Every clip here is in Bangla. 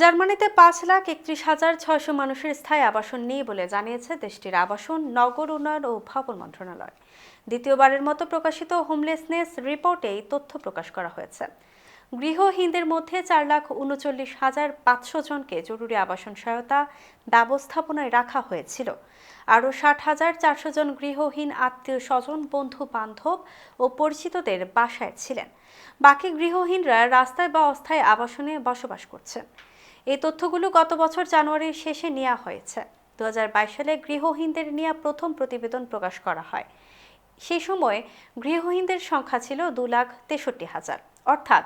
জার্মানিতে পাঁচ লাখ একত্রিশ হাজার ছয়শো মানুষের স্থায়ী আবাসন নেই বলে জানিয়েছে দেশটির আবাসন, নগর উন্নয়ন ও ভবন মন্ত্রণালয়। দ্বিতীয়বারের মতো প্রকাশিত হোমলেসনেস রিপোর্টে এই তথ্য প্রকাশ করা হয়েছে। গৃহহীনদের মধ্যে চার লাখ উনচল্লিশ হাজার পাঁচশো জনকে জরুরি আবাসন সহায়তা ব্যবস্থাপনায় রাখা হয়েছিল। আরও ষাট হাজার চারশো জন গৃহহীন আত্মীয় স্বজন, বন্ধু বান্ধব ও পরিচিতদের বাসায় ছিলেন। বাকি গৃহহীনরা রাস্তায় বা অস্থায়ী আবাসনে বসবাস করছেন। এই তথ্যগুলো গত বছর জানুয়ারির শেষে নেওয়া হয়েছে। দু হাজার বাইশ সালে গৃহহীনদের নিয়ে প্রথম প্রতিবেদন প্রকাশ করা হয়। সেই সময় গৃহহীনদের সংখ্যা ছিল দু লাখ তেষট্টি হাজার। অর্থাৎ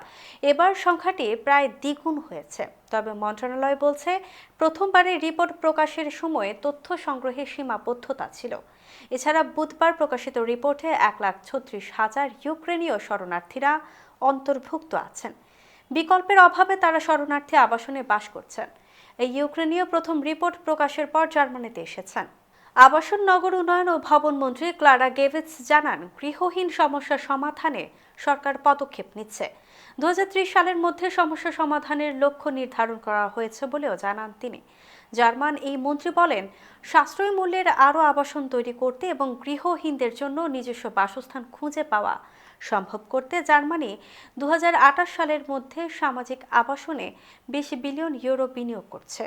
এবার সংখ্যাটি প্রায় দ্বিগুণ হয়েছে। তবে মন্ত্রণালয় বলছে, প্রথমবারের রিপোর্ট প্রকাশের সময়ে তথ্য সংগ্রহের সীমাবদ্ধতা ছিল। এছাড়া বুধবার প্রকাশিত রিপোর্টে এক লাখ ছত্রিশ হাজার ইউক্রেনীয় শরণার্থীরা অন্তর্ভুক্ত আছেন। বিকল্পের অভাবে তারা শরণার্থী আবাসনে বাস করছেন। এই ইউক্রেনীয় প্রথম রিপোর্ট প্রকাশের পর জার্মানিতে এসেছেন। আবাসন, নগর উন্নয়ন ও ভবন মন্ত্রী ক্লারা গেভিটস জানান, গৃহহীন সমস্যা সমাধানে সরকার পদক্ষেপ নিচ্ছে। দু হাজার ত্রিশ সালের মধ্যে সমস্যা সমাধানের লক্ষ্য নির্ধারণ করা হয়েছে বলেও জানান তিনি। জার্মান এই মন্ত্রী বলেন, সাশ্রয়ী মূল্যের আরও আবাসন তৈরি করতে এবং গৃহহীনদের জন্য নিজস্ব বাসস্থান খুঁজে পাওয়া সম্ভব করতে জার্মানি দু হাজার আঠাশ সালের মধ্যে সামাজিক আবাসনে বিশ বিলিয়ন ইউরো বিনিয়োগ করছে।